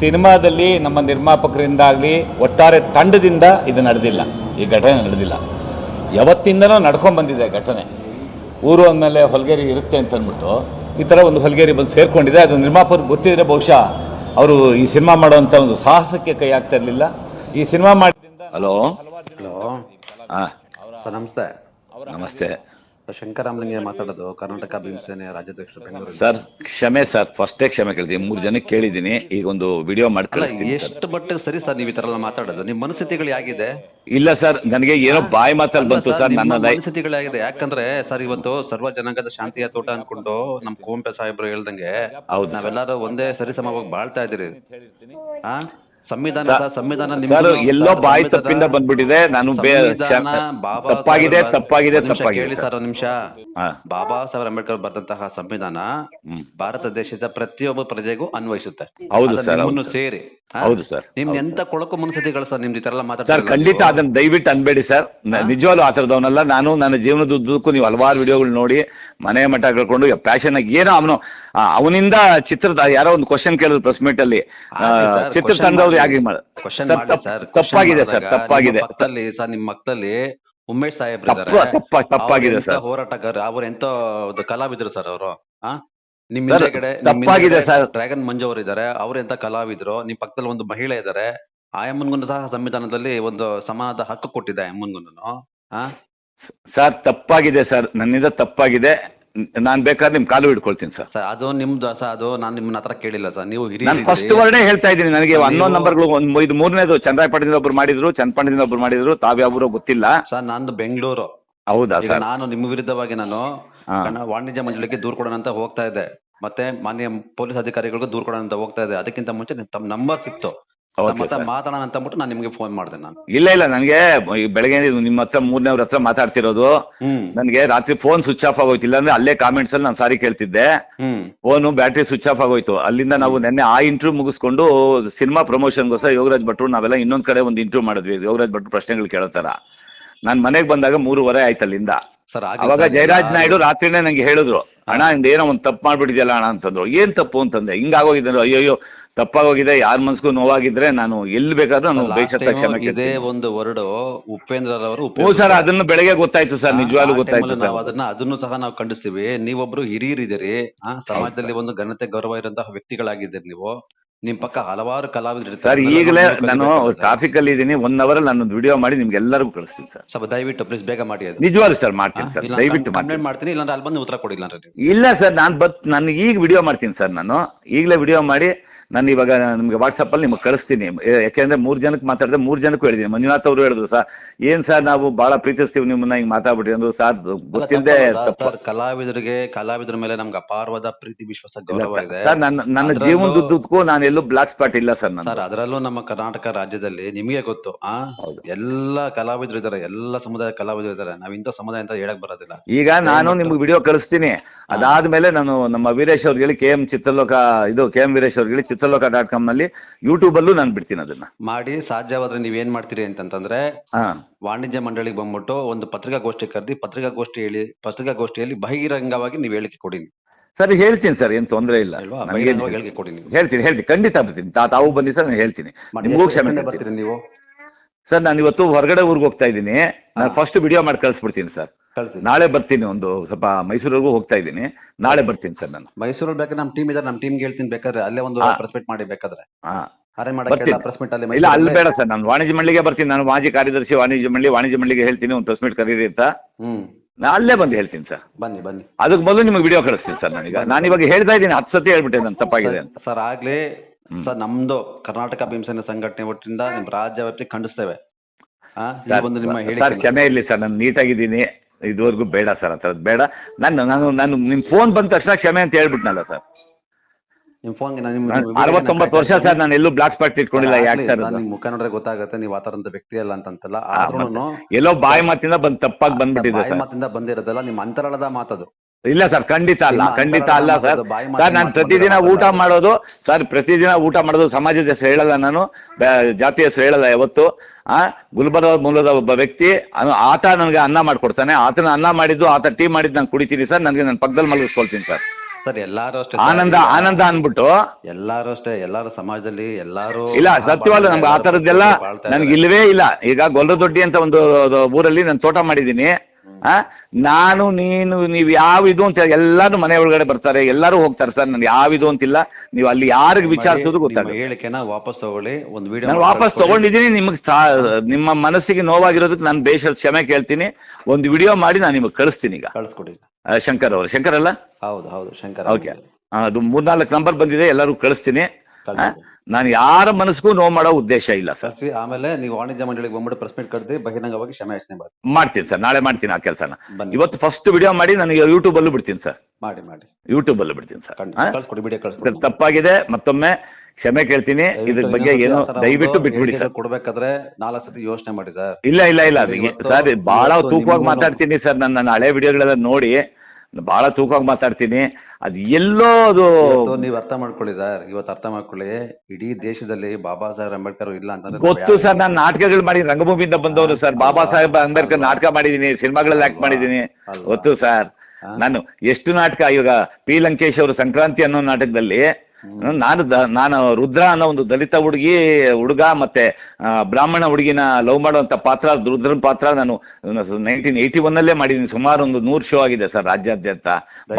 ಸಿನಿಮಾದಲ್ಲಿ ನಮ್ಮ ನಿರ್ಮಾಪಕರಿಂದಾಗಲಿ ಒಟ್ಟಾರೆ ತಂಡದಿಂದ ಇದು ನಡೆದಿಲ್ಲ. ಈ ಘಟನೆ ನಡೆದಿಲ್ಲ. ಯಾವತ್ತಿಂದನೂ ನಡ್ಕೊಂಡು ಬಂದಿದೆ ಘಟನೆ. ಊರು ಅಂದಮೇಲೆ ಹೊಲಗೇರಿ ಇರುತ್ತೆ ಅಂತ ಅಂದ್ಬಿಟ್ಟು ಈ ಥರ ಒಂದು ಹೊಲಗೇರಿ ಬಂದು ಸೇರಿಕೊಂಡಿದೆ. ಅದು ನಿರ್ಮಾಪಕರು ಗೊತ್ತಿದ್ರೆ ಬಹುಶಃ ಅವರು ಈ ಸಿನಿಮಾ ಮಾಡುವಂಥ ಒಂದು ಸಾಹಸಕ್ಕೆ ಕೈ ಆಗ್ತಾ ಇರಲಿಲ್ಲ. ಈ ಸಿನಿಮಾ ಮಾಡಿದ್ರಿಂದ ಹಲೋ? ಹಲೋ? ನಮಸ್ತೆ. ನಮಸ್ತೆ. ಶಂಕರಾಮಲಿಂಗೆ ಮಾತಾಡೋದು ಕರ್ನಾಟಕ ಭೀಮಸೇನೆ ರಾಜ್ಯಾಧ್ಯಕ್ಷ ಬೆಂಗಳೂರು ಸರ್ ಕ್ಷಮೆ ಸರ್ ಫಸ್ಟೇ ಕ್ಷಮೆ ಕೇಳಿದ್ದೀನಿ ಮೂರು ಜನಕ್ಕೆ ಕೇಳಿದ್ದೀನಿ ಈಗ ಒಂದು ವಿಡಿಯೋ ಮಾಡ್ಕೊಳ್ಳಿ ಸರ್. ಎಷ್ಟು ಮಟ್ಟಿಗೆ ಸರಿ ಸರ್ ನೀವು ಈ ತರ ಮಾತಾಡೋದು? ನಿಮ್ಮ ಮನಸ್ಥಿತಿಗಳು ಹೇಗಿದೆ? ಇಲ್ಲ ಸರ್ ನನಗೆ ಏನೋ ಬಾಯಿ ಮಾತಲ್ಲಿ ಬಂತು ಸರ್, ಸರ್ ನನ್ನ ದಯ- ಮನಸ್ಥಿತಿಗಳು ಹೇಗಿದೆ? ಯಾಕಂದ್ರೆ ಸರ್ ಇವತ್ತು ಸರ್ವ ಜನಾಂಗದ ಶಾಂತಿಯ ತೋಟ ಅನ್ಕೊಂಡು ನಮ್ ಕೋಂಪೆ ಸಾಹೇಬ್ರು ಹೇಳ್ದಂಗೆ ಹೌದು ಸರ್. ನಾವೆಲ್ಲರೂ ಒಂದೇ ಸರಿಸಮವಾಗಿ ಬಾಳ್ತಾ ಇದೀರಿ ಸಂವಿಧಾನ ಸಂವಿಧಾನ ಎಲ್ಲೋ ಬಾಯಿ ತಪ್ಪಿಂದ ಬಂದ್ಬಿಟ್ಟಿದೆ. ನಾನು ತಪ್ಪಾಗಿದೆ ತಪ್ಪಾಗಿದೆ ಕೇಳಿ ಸರ್. ಒಂದ್ ನಿಮಿಷ. ಬಾಬಾ ಸಾಹೇಬ್ ಅಂಬೇಡ್ಕರ್ ಬರೆದಂತಹ ಸಂವಿಧಾನ ಭಾರತ ದೇಶದ ಪ್ರತಿಯೊಬ್ಬ ಪ್ರಜೆಗೂ ಅನ್ವಯಿಸುತ್ತೆ. ಹೌದು ಸರ್. ಸರ್, ಹೌದು ಸರ್. ಹೌದು ಎಂತ ಕೊಳಕು ಮನಸ್ಥಿತಿಗಳು ಸರ್ ನಿಮ್ದು ಈ ತರ ಎಲ್ಲ ಸರ್ ಮಾತಾಡ್ತಾರೆ ಖಂಡಿತ ಅದನ್ನ ದಯವಿಟ್ಟು ಅನ್ಬೇಡಿ ಸರ್. ನ- ನಿಜವಾಗ್ಲೂ ಆ ಥರದವನಲ್ಲ. ನಾನು ನನ್ನ ಜೀವನದ ಉದ್ದಕ್ಕೂ ನೀವು ಹಲವಾರು ವಿಡಿಯೋಗಳು ನೋಡಿ ಮನೆ ಮಠ ಕಳ್ಕೊಂಡು ಪ್ಯಾಶನ್ ಆಗಿ ಏನೋ ಅವನು ಅವನಿಂದ ಚಿತ್ರದ ಯಾರೋ ಒಂದು ಕ್ವಶನ್ ಕೇಳಿದ್ರು ಪ್ರೆಸ್ ಮೀಟ್ ಅಲ್ಲಿ. ಆ, ಚಿತ್ರ ತಂದವ್ರು ಯಾಕೆ ಮಾಡ ಕ್ವಶನ್ ಸರ್, ತಪ್ಪ್- ತಪ್ಪಾಗಿದೆ ಸರ್ ತಪ್ಪಾಗಿದೆ. ಪಕ್ಕದಲ್ಲಿ ಸರ್ ನಿಮ್ಮ ಪಕ್ಕದಲ್ಲಿ ಉಮೇಶ್ ಸಾಹೇಬ್ ತಪ್ಪು- ಇದ್ದಾರೆ ತಪ್ಪ- ತಪ್ಪಾಗಿದೆ ಸರ್. ಹೋರಾಟಗಾರ ಅವ್ರು ಎಂತ ಕಲಾವಿದ್ರು ಸರ್ ಅವರು? ನಿಮ್ ಹಿಂದೆಗಡೆ ತಪ್ಪಾಗಿದೆ ಸರ್. ಡ್ರ್ಯಾಗನ್ ಮಂಜು ಅವರು ಇದ್ದಾರೆ ಅವ್ರು ಎಂತ ಕಲಾವಿದ್ರು ನಿಮ್ ಪಕ್ಕದಲ್ಲಿ ಒಂದು ಮಹಿಳೆ ಇದ್ದಾರೆ ಆಯಮ್ಮನ್ಗೂ ಸಹ ಸಂವಿಧಾನದಲ್ಲಿ ಒಂದು ಸಮಾನದ ಹಕ್ಕು ಕೊಟ್ಟಿದೆ ಆಯಮ್ಮನ್ಗೂ ಆ? ಸರ್ ತಪ್ಪಾಗಿದೆ ಸರ್ ನನ್ನಿಂದ ತಪ್ಪಾಗಿದೆ. ನಾನ್ ಬೇಕಾದ್ರೆ ನಿಮ್ ಕಾಲು ಹಿಡ್ಕೊಳ್ತೀನಿ ಸರ್ ಸರ್ ಅದು ನಿಮ್ದು ಸರ್ ಅದು ನಾನು ನಿಮ್ಮನ್ನ ಹತ್ರ ಕೇಳಿಲ್ಲ ಸರ್ ನೀವು ನಾನು ಫಸ್ಟ್ ವರ್ಡೇ ಹೇಳ್ತಾ ಇದ್ದೀನಿ ನನಗೆ. ಅನ್ನೋ ಹನ್ನೊಂದು ನಂಬರ್ಗಳು ಒಂದು ಇದು ಮೂರನೇದು ಚಂದ್ರಾಯಪಟ್ಟಣದಿಂದ ಒಬ್ರು ಮಾಡಿದ್ರು ಚನ್ನಪಟ್ಟಣದಿಂದ ಒಬ್ರು ಮಾಡಿದ್ರು ತಾವ್ಯಾವ್ರು ಗೊತ್ತಿಲ್ಲ. ಸರ್ ನಾನು ಬೆಂಗಳೂರು. ಹೌದಾ ಸರ್ ನಾನು ನಿಮ್ಮ ವಿರುದ್ಧವಾಗಿ ನಾನು ಕನ್ನಡ ವಾಣಿಜ್ಯ ಮಂಡಳಿಗೆ ದೂರು ಕೊಡೋಣ ಅಂತ ಹೋಗ್ತಾ ಇದ್ದೆ ಮತ್ತೆ ಮಾನ್ಯ ಪೊಲೀಸ್ ಅಧಿಕಾರಿಗಳಿಗೂ ದೂರು ಕೊಡೋಣ ಅಂತ ಹೋಗ್ತಾ ಇದ್ದೆ ಅದಕ್ಕಿಂತ ಮುಂಚೆ ನಿಮ್ ತಮ್ಮ ನಂಬರ್ ಸಿಕ್ತು. ಹತ್ರ. ಮಾತಾಡೋಣ ಅಂತ ಅಂದ್ಬಿಟ್ಟು ನಾನು ನಿಮ್ಗೆ ಫೋನ್ ಮಾಡಿದೆ ನಾನು. ಇಲ್ಲ ಇಲ್ಲ ನನಗೆ ಈ ಬೆಳಗ್ಗೆ ನಿಮ್ಮ ಹತ್ರ ಮೂರನೇವ್ರ ಹತ್ರ ಮಾತಾಡ್ತಿರೋದು. ಹ್ಮ್. ನನಗೆ ರಾತ್ರಿ ಫೋನ್ ಸ್ವಿಚ್ ಆಫ್ ಆಗೋಯ್ತು. ಇಲ್ಲಾಂದ್ರೆ ಅಲ್ಲೇ ಕಾಮೆಂಟ್ಸ್ ಅಲ್ಲಿ ನಾನು ಸಾರಿ ಕೇಳ್ತಿದ್ದೆ. ಹ್ಮ್. ಫೋನು ಬ್ಯಾಟ್ರಿ ಸ್ವಿಚ್ ಆಫ್ ಆಗೋಯ್ತು. ಅಲ್ಲಿಂದ ನಾವು ನೆನ್ನೆ ಆ ಇಂಟರ್ವ್ಯೂ ಮುಗಿಸ್ಕೊಂಡು ಸಿನಿಮಾ ಪ್ರಮೋಷನ್ಗೋಸ್ಕರ ಯೋಗರಾಜ್ ಭಟ್ರು ನಾವೆಲ್ಲ ಇನ್ನೊಂದ್ ಕಡೆ ಒಂದು ಇಂಟರ್ವ್ಯೂ ಮಾಡಿದ್ವಿ. ಯೋಗರಾಜ್ ಭಟ್ರು ಪ್ರಶ್ನೆಗಳು ಕೇಳೋ ತರ. ನಾನ್ ಮನೆಗೆ ಬಂದಾಗ ಮೂರುವರೆ ಆಯ್ತು ಅಲ್ಲಿಂದ ಸರ್ ಅವಾಗ ಜಯರಾಜ್ ನಾಯ್ಡು ರಾತ್ರಿನೇ ನಂಗೆ ಹೇಳಿದ್ರು ಅಣ್ಣ ಇಂದ ಏನೋ ಒಂದ್ ತಪ್ಪು ಮಾಡ್ಬಿಟ್ಟಿದ್ಯಲ್ಲ ಅಣ್ಣ ಅಂತಂದ್ರು. ಏನ್ ತಪ್ಪು ಅಂತಂದೆ ಹಿಂಗಾಗೋಗಿದ್ರು ಅಯ್ಯೋ ತಪ್ಪಾಗೋಗಿದೆ ಯಾರ ಮನ್ಸ್ಗೂ ನೋವಾಗಿದ್ರೆ ನಾನು ಎಲ್ಲಿ ಬೇಕಾದ್ರೂ ನಾನು ಬೇಸತ್ತ ಕ್ಷಮೆ ಇದೇ ಒಂದು ವರ್ಡ್ ಉಪೇಂದ್ರ ಅವರು ಹ್ಞೂ ಸರ್ ಅದನ್ನು ಬೆಳಗ್ಗೆ ಗೊತ್ತಾಯ್ತು ಸರ್ ನಿಜವಾಗ್ಲೂ ಗೊತ್ತಾಯ್ತು ನಾವು ಅದನ್ನ ಅದನ್ನು ಸಹ ನಾವು ಖಂಡಿಸ್ತೀವಿ. ನೀವೊಬ್ರು ಹಿರಿಯರಿದ್ದೀರಿ ಆ ಸಮಾಜದಲ್ಲಿ ಒಂದು ಘನತೆ ಗೌರವ ಇರುವಂತಹ ವ್ಯಕ್ತಿಗಳಾಗಿದ್ದೀರಿ ನೀವು. ನಿಮ್ ಪಕ್ಕ ಹಲವಾರು ಕಲಾವಿದರು. ಸರ್ ಈಗಲೇ ನಾನು ಟ್ರಾಫಿಕ್ ಅಲ್ಲಿ ಇದ್ದೀನಿ ಒನ್ ಅವರ್ ನಾನು ವಿಡಿಯೋ ಮಾಡಿ ನಿಮ್ಗೆ ಎಲ್ಲರಿಗೂ ಕಳಿಸ್ತೀನಿ ಸರ್. ಸ್ವಲ್ಪ ದಯವಿಟ್ಟು ಪ್ಲೀಸ್ ಬೇಗ ಮಾಡಿ ಅದು. ನಿಜವಾಗ್ಲೂ ಸರ್ ಮಾಡ್ತೀನಿ ಸರ್ ದಯವಿಟ್ಟು ಕಂಪ್ಲೇಂಟ್ ಮಾಡ್ತೀನಿ. ಇಲ್ಲ ಇಲ್ಲಾಂದ್ರೆ ಅಲ್ಲಿ ಬಂದು ಉತ್ತರ ಕೊಡಿಲ್ಲ ಇಲ್ಲ ಸರ್ ನಾನು ಬತ್ ನಾನು ಈಗ ವಿಡಿಯೋ ಮಾಡ್ತೀನಿ ಸರ್ ನಾನು. ಈಗಲೇ ವಿಡಿಯೋ ಮಾಡಿ ನಾನು ಇವಾಗ ನಿಮ್ಗೆ ವಾಟ್ಸಪ್ ಅಲ್ಲಿ ನಿಮ್ಗೆ ಕಳಿಸ್ತೀನಿ. ಯಾಕೆಂದ್ರೆ ಮೂರ್ ಜನಕ್ಕೆ ಮಾತಾಡಿದ್ರೆ ಮೂರ್ ಜನಕ್ಕೂ ಹೇಳಿದ್ದೀನಿ ಮಂಜುನಾಥ್ ಅವರು ಹೇಳಿದ್ರು ಸರ್ ಏನ್ ಸರ್ ನಾವು ಬಹಳ ಪ್ರೀತಿಸ್ತೀವಿ ನಿಮ್ಮನ್ನ ಹಿಂಗ್ ಮಾತಾಡ್ಬಿಟ್ಟಿ ಅಂದ್ರು ಸರ್ ಗೊತ್ತಿಲ್ಲದೆ ಕಲಾವಿದರಿಗೆ ಕಲಾವಿದರ ಮೇಲೆ ನಮ್ಗೆ ಅಪಾರವಾದ ಪ್ರೀತಿ ವಿಶ್ವಾಸ ಗೌರವ ಇದೆ. ಸರ್ ನನ್ನ ನನ್ನ ಜೀವನದುದ್ದಕ್ಕೂ ನಾನು ಎಲ್ಲೂ ಬ್ಲಾಕ್ ಸ್ಪಾಟ್ ಇಲ್ಲ ಸರ್ ನಾನು ಸರ್ ಅದರಲ್ಲೂ ನಮ್ಮ ಕರ್ನಾಟಕ ರಾಜ್ಯದಲ್ಲಿ ನಿಮಗೆ ಗೊತ್ತು ಆ ಎಲ್ಲ ಕಲಾವಿದರು ಇದಾರೆ ಎಲ್ಲ ಸಮುದಾಯ ಕಲಾವಿದರು ಇದಾರೆ ನಾವ್ ಇಂಥ ಸಮುದಾಯ ಅಂತ ಹೇಳಕ್ ಬರೋದಿಲ್ಲ. ಈಗ ನಾನು ನಿಮ್ಗೆ ವಿಡಿಯೋ ಕಳಿಸ್ತೀನಿ. ಅದಾದ್ಮೇಲೆ ನಾನು ನಮ್ಮ ವೀರೇಶ್ ಅವ್ರಿಗೆ ಹೇಳಿ ಕೆ ಎಂ ಚಿತ್ರಲೋಕ ಇದು ಕೆ ಎಂ ವೀರೇಶ್ ಅವ್ರಿಗೆ ಚಿತ್ರಲೋಕ ಡಾಟ್ ಕಾಮ್ನಲ್ಲಿ ಯೂಟ್ಯೂಬ್ ಅಲ್ಲೂ ನಾನು ಬಿಡ್ತೀನಿ ಅದನ್ನ. ಮಾಡಿ ಸಾಧ್ಯವಾದ್ರೆ ನೀವ್ ಏನ್ ಮಾಡ್ತೀರಿ ಅಂತಂತಂದ್ರೆ ಹಾ. ವಾಣಿಜ್ಯ ಮಂಡಳಿಗೆ ಬಂದ್ಬಿಟ್ಟು ಒಂದು ಪತ್ರಿಕಾಗೋಷ್ಠಿ ಕರೆದಿ ಪತ್ರಿಕಾಗೋಷ್ಠಿ ಹೇಳಿ ಪತ್ರಿಕಾಗೋಷ್ಠಿಯಲ್ಲಿ ಬಹಿರಂಗವಾಗಿ ನೀವು ಹೇಳಿಕೆ ಕೊಡಿ ಸರಿ ಹೇಳ್ತೀನಿ ಸರ್ ಏನ್ ತೊಂದ್ರೆ ಇಲ್ಲ. ಅಲ್ವಾ ನನಗೇನ್ ಬಹಿರಂಗವಾಗಿ ಹೇಳಿಕೆ ಕೊಡಿ ನೀವು. ಹೇಳ್ತೀನಿ ಹೇಳ್ತೀನಿ. ಖಂಡಿತ ಬರ್ತೀನಿ. ತಾ- ತಾವು ಬನ್ನಿ ಸರ್ ನಾನು ಹೇಳ್ತೀನಿ. ಮಾಡಿ ನಿಮಗೂ ಎಷ್ಟು ಕ್ಷಮೆ ಬರ್ತೀರಿ ನೀವು? ಸರ್ ನಾನು ಇವತ್ತು ಹೊರಗಡೆ ಊರಿಗೆ ಹೋಗ್ತಾ ಇದ್ದೀನಿ. ನಾನು ಫಸ್ಟ್ ವಿಡಿಯೋ ಮಾಡಿ ಕಳ್ಸಿಬಿಡ್ತೀನಿ ಸರ್. ಕಳ್ಸಿ. ನಾಳೆ ಬರ್ತೀನಿ ಒಂದು ಸ್ವಲ್ಪ ಮೈಸೂರಿಗೂ ಹೋಗ್ತಾ ಇದ್ದೀನಿ. ನಾಳೆ ಬರ್ತೀನಿ ಸರ್ ನಾನು. ಮೈಸೂರಲ್ಲಿ ಬೇಕಾದ್ರೆ ನಮ್ಮ ಟೀಮ್ ಇದ್ರೆ ನಮ್ಮ ಟೀಮ್ಗೆ ಹೇಳ್ತೀನಿ ಬೇಕಾದ್ರೆ ಅಲ್ಲೇ ಒಂದು ಪ್ರಸ್ಪೆಕ್ಟ್ ಪ್ರೆಸ್ ಮೀಟ್ ಮಾಡಿ ಬೇಕಾದ್ರೆ. ಇಲ್ಲ ಅಲ್ಲಿ ಬೇಡ ಸರ್ ನಾನು ವಾಣಿಜ್ಯ ಮಂಡಳಿಗೆ ಬರ್ತೀನಿ. ನಾನು ಮಾಜಿ ಕಾರ್ಯದರ್ಶಿ ವಾಣಿಜ್ಯ ಮಂಡಳಿ ವಾಣಿಜ್ಯ ಮಂಡಳಿಗೆ ಹೇಳ್ತೀನಿ ಒಂದು ಪ್ರೆಸ್ ಮೀಟ್ ಕರೀರಿ ಅಂತ. ನಾ ಅಲ್ಲೇ ಬಂದು ಹೇಳ್ತೀನಿ ಸರ್. ಬನ್ನಿ ಬನ್ನಿ. ಅದಕ್ಕೆ ಮೊದಲು ನಿಮಗೆ ವಿಡಿಯೋ ಕಳಿಸ್ತೀನಿ ಸರ್ ನಾನೀಗ. ನಾನು ಇವಾಗ ಹೇಳ್ತಾ ಇದ್ದೀನಿ ಹತ್ತು ಸತಿ ಹೇಳ್ಬಿಟ್ಟೆ ನಾನು ತಪ್ಪಾಗಿದೆ ಅಂತ. ಸರ್ ಆಗ್ಲೇ ಸರ್ ನಮ್ದು ಕರ್ನಾಟಕ ಭೀಮಸೇನ ಸಂಘಟನೆ ಒಟ್ಟಿಂದ ನಿಮ್ ರಾಜ್ಯ ವ್ಯಾಪ್ತಿ ಖಂಡಿಸ್ತೇವೆ. ಒಂದು ನಿಮ್ಮ ಸರ್ ಕ್ಷಮೆ ಇರ್ಲಿ ಸರ್ ನಾನು ನೀಟಾಗಿದ್ದೀನಿ. ಇದುವರೆಗೂ ಬೇಡ ಸರ್ ಆ ಥರದ್ದು ಬೇಡ. ನಾನು ನಾನು ನಾನು ನಿಮ್ ಫೋನ್ ಬಂದ ತಕ್ಷಣ ಕ್ಷಮೆ ಅಂತ ಹೇಳ್ಬಿಟ್ನಲ್ಲ ಸರ್. ನಿಮ್ ಫೋನ್ ಅರವತ್ತೊಂಬತ್ತು ವರ್ಷ ಸರ್ ನಾನು ಎಲ್ಲೂ ಬ್ಲಾಕ್ ಸ್ಪಾಟ್ ಇಟ್ಕೊಂಡಿಲ್ಲ ಯಾಕೆ ಸರ್? ನಿಮ್ ಮುಖ ನೋಡ್ರೆ ಗೊತ್ತಾಗತ್ತೆ ನೀವು ಆತರಂತ ತರದ ವ್ಯಕ್ತಿ ಅಲ್ಲ ಅಂತಂತಲ್ಲ. ಎಲ್ಲೋ ಬಾಯಿ ಮಾತಿಂದ ಬಂದ್ ತಪ್ಪಾಗಿ ಬಂದ್ಬಿಟ್ಟಿದೆ ಬಾಯಿ ಮಾತಿಂದ ಬಂದಿರೋದಲ್ಲ ನಿಮ್ ಅಂತರಾಳದ ಮಾತದು. ಇಲ್ಲ ಸರ್ ಖಂಡಿತ ಅಲ್ಲ ಖಂಡಿತ ಅಲ್ಲ ಸರ್. ಸರ್ ನಾನು ಪ್ರತಿದಿನ. ಊಟ ಮಾಡೋದು ಸರ್ ಪ್ರತಿದಿನ ಊಟ ಮಾಡೋದು ಸಮಾಜದ ಹೆಸರು ಹೇಳಲ್ಲ ನಾನು. ಜಾತಿ ಹೆಸರು ಹೇಳಲ್ಲ ಯಾವತ್ತು. ಆ ಗುಲ್ಬರ್ಗ ಮೂಲದ ಒಬ್ಬ ವ್ಯಕ್ತಿ ಆತ ನನಗೆ ಅನ್ನ ಮಾಡ್ಕೊಡ್ತಾನೆ. ಆತನ ಅನ್ನ ಮಾಡಿದ್ದು ಆತ ಟೀ ಮಾಡಿದ್ದು ನಾನು ಕುಡಿತೀನಿ ಸರ್. ನನಗೆ ನನ್ನ ಪಕ್ಕದಲ್ಲಿ ಮಲಗಿಸ್ಕೊಳ್ತೀನಿ ಸರ್. ಸರ್ ಎಲ್ಲಾರು ಅಷ್ಟೇ ಆನಂದ ಆನಂದ ಅನ್ಬಿಟ್ಟು ಎಲ್ಲಾರು ಅಷ್ಟೇ ಎಲ್ಲಾರು ಸಮಾಜದಲ್ಲಿ ಎಲ್ಲಾರು ಇಲ್ಲ ಸತ್ಯವಲ್ಲ ನಮ್ಗೆ ಆತರದ್ದೆಲ್ಲ ತರದ್ದೆಲ್ಲ ನನ್ಗೆ. ಇಲ್ವೇ ಇಲ್ಲ. ಈಗ ಗೊಲ್ಲದೊಡ್ಡಿ ಅಂತ ಒಂದು ಊರಲ್ಲಿ ನಾನು ತೋಟ ಮಾಡಿದ್ದೀನಿ. ಆ? ನಾನು ನೀನು ನೀವು ಯಾವ ಇದು ಅಂತ ಎಲ್ಲಾರು ಮನೆ ಒಳಗಡೆ ಬರ್ತಾರೆ ಎಲ್ಲರೂ ಹೋಗ್ತಾರೆ ಸರ್ ನಾನು ಯಾವ ಇದು ಅಂತಿಲ್ಲ ನೀವು ಅಲ್ಲಿ ಯಾರಿಗೆ ವಿಚಾರಿಸೋದು ಗೊತ್ತಾಗ ಗೊತ್ತಾಗುತ್ತೆ ಹೇಳಿಕೆನ ವಾಪಸ್ ತಗೊಳ್ಳಿ ಒಂದು ವಿಡಿಯೋ ನಾನು ವಾಪಸ್ ತಗೊಂಡಿದ್ದೀನಿ ನಿಮಗೆ ನಿಮ್ಮ ಮನಸ್ಸಿಗೆ ನೋವಾಗಿರೋದಕ್ಕೆ ನಾನು ಬೇಷ ಕ್ಷಮೆ ಕೇಳ್ತೀನಿ. ಒಂದು ವಿಡಿಯೋ ಮಾಡಿ ನಾನು ನಿಮಗೆ ಕಳಿಸ್ತೀನಿ ಈಗ. ಕಳಿಸ್ಕೊಡಿ. ಶಂಕರ್ ಅವರು. ಶಂಕರ್ ಅಲ್ಲ? ಹೌದು ಹೌದು ಶಂಕರ್ ಓಕೆ. ಅದು ಮೂರ್ನಾಲ್ಕು ನಂಬರ್ ಬಂದಿದೆ ಎಲ್ಲರೂ ಕಳಿಸ್ತೀನಿ. ನಾನು ಯಾರ ಮನಸ್ಗೂ ನೋವು ಮಾಡೋ ಉದ್ದೇಶ ಇಲ್ಲ ಸರ್ ಆಮೇಲೆ ನೀವು ವಾಣಿಜ್ಯ ಮಂಡಳಿಗೆ ಬಂದ್ಬಿಟ್ಟು ಪ್ರೆಸ್ ಮೀಟ್ ಕರೆದು ಬಹಿರಂಗವಾಗಿ ಕ್ಷಮೆ ಯಾಚನೆ ಮಾಡಿ. ಮಾಡ್ತೀನಿ ಸರ್ ನಾಳೆ ಮಾಡ್ತೀನಿ ಆ ಕೆಲಸನ. ಬನ್ನಿ. ಇವತ್ತು ಫಸ್ಟ್ ವಿಡಿಯೋ ಮಾಡಿ ನನಗೆ ಯೂಟ್ಯೂಬ್ ಅಲ್ಲೂ ಬಿಡ್ತೀನಿ ಸರ್ ಮಾಡಿ ಮಾಡಿ. ಯೂಟ್ಯೂಬ್ ಅಲ್ಲೂ ಬಿಡ್ತೀನಿ ಸರ್ ಕಳ್ಸ್ಕೊಡಿ ವಿಡಿಯೋ ಕಳ್ಸ್ಕೊಡಿ. ಸರ್ ತಪ್ಪಾಗಿದೆ. ಮತ್ತೊಮ್ಮೆ ಕ್ಷಮೆ ಕೇಳ್ತೀನಿ. ಇದ್ರ ದಯವಿಟ್ಟು ಬಗ್ಗೆ ಏನು ಆ ದಯವಿಟ್ಟು ಬಿಟ್ಬಿಡಿ ಹೇಳಿಕೆ ಸರ್ ಕೊಡ್ಬೇಕಾದ್ರೆ ನಾಲ್ಕು ಸತಿ ಯೋಚನೆ ಮಾಡಿ ಸರ್ ಇಲ್ಲ ಇಲ್ಲ ಇಲ್ಲ. ಅದು ಇವತ್ತು- ಸರ್ ಬಹಳ ಇವತ್ತು ತೂಕವಾಗಿ ಮಾತಾಡ್ತೀನಿ ಸರ್ ನನ್ನ ನನ್ನ ಹಳೆ ವಿಡಿಯೋಗಳೆಲ್ಲ ನೋಡಿ ಬಹಳ ತೂಕವಾಗಿ ಮಾತಾಡ್ತೀನಿ. ಅದು ಎಲ್ಲೋ ಅದು ನೀವ್ ಅರ್ಥ ಮಾಡ್ಕೊಳ್ಳಿ ಸರ್ ಇವತ್ತು ಅರ್ಥ ಮಾಡ್ಕೊಳ್ಳಿ. ಇಡೀ ದೇಶದಲ್ಲಿ ಬಾಬಾ ಸಾಹೇಬ್ ಅಂಬೇಡ್ಕರ್ ಇಲ್ಲ ಅಂತ ಗೊತ್ತು ಸರ್ ನಾನು ನಾಟಕಗಳು ಮಾಡಿ ರಂಗಭೂಮಿಯಿಂದ ಬಂದವರು ಸರ್. ಬಾಬಾ ಸಾಹೇಬ್ ಅಂಬೇಡ್ಕರ್ ನಾಟಕ ಮಾಡಿದೀನಿ ಸಿನಿಮಾಗಳಲ್ಲಿ ಆಕ್ಟ್ ಮಾಡಿದೀನಿ? ಗೊತ್ತು ಸರ್. ನಾನು ಎಷ್ಟು ನಾಟಕ ಇವಾಗ ಪಿ ಲಂಕೇಶ್ ಅವರು ಸಂಕ್ರಾಂತಿ ಅನ್ನೋ ನಾಟಕದಲ್ಲಿ ನಾನು ನಾನು ರುದ್ರ ಅನ್ನೋ ಒಂದು ದಲಿತ ಹುಡುಗಿ ಹುಡುಗ ಮತ್ತೆ ಬ್ರಾಹ್ಮಣ ಹುಡುಗಿನ ಲವ್ ಮಾಡುವಂತ ಪಾತ್ರ ರುದ್ರನ್ ಪಾತ್ರ ನಾನು ನೈನ್ಟೀನ್ ಏಯ್ಟಿ ಒನ್ ಅಲ್ಲೇ ಮಾಡಿದ್ದೀನಿ. ಸುಮಾರು ಒಂದು ನೂರು ಶೋ ಆಗಿದೆ ಸರ್ ರಾಜ್ಯಾದ್ಯಂತ.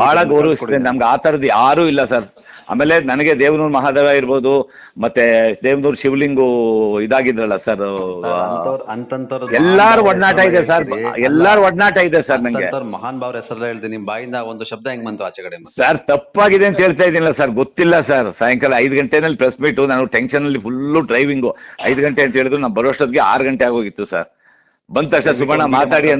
ಬಹಳ ಗೌರವಿಸಿದೆ ಗೌರವಿಸ್ತೇನೆ. ನಮ್ಗೆ ಆ ತರದ್ದು ಯಾರೂ ಇಲ್ಲ ಸರ್. ಆಮೇಲೆ ನನಗೆ ದೇವನೂರು ಮಹಾದೇವ ಇರ್ಬೋದು ಮತ್ತೆ ದೇವನೂರು ಶಿವಲಿಂಗು ಇದಾಗಿದ್ರಲ್ಲ ಸರ್ ಎಲ್ಲಾರು ಒಡನಾಟ ಇದೆ ಸರ್. ಎಲ್ಲಾರು ಒಡನಾಟ ಇದೆ ಸರ್ ನಂಗೆ. ಮಹಾನ್ ಭಾವ್ರ ಹೆಸರು ಹೇಳ್ದೆ ನಿಮ್ ಬಾಯಿಂದ ಒಂದು ಶಬ್ದ ಹೆಂಗ್ ಬಂತು ಆಚೆ ಕಡೆ? ಸರ್ ತಪ್ಪಾಗಿದೆ ಅಂತ ಹೇಳ್ತಾ ಇದ್ದೀನಿ ಸರ್. ಗೊತ್ತಿಲ್ಲ ಸರ್ ಸಾಯಂಕಾಲ ಐದು ಗಂಟೆನಲ್ಲಿ ಪ್ರೆಸ್ ಮೀಟು ನಾನು ಟೆನ್ಷನ್ ಅಲ್ಲಿ ಫುಲ್ಲು ಡ್ರೈವಿಂಗು ಐದು ಗಂಟೆ ಅಂತ ಹೇಳಿದ್ರು ನಾನು ಬರೋಷ್ಟೊತ್ತಿಗೆ ಆರು ಗಂಟೆ ಆಗೋಗಿತ್ತು ಸರ್. ಬಂದ ತಕ್ಷಣ ಸುಬಣ್ಣ ಮಾತಾಡಿ ಅಂದ್ರೆ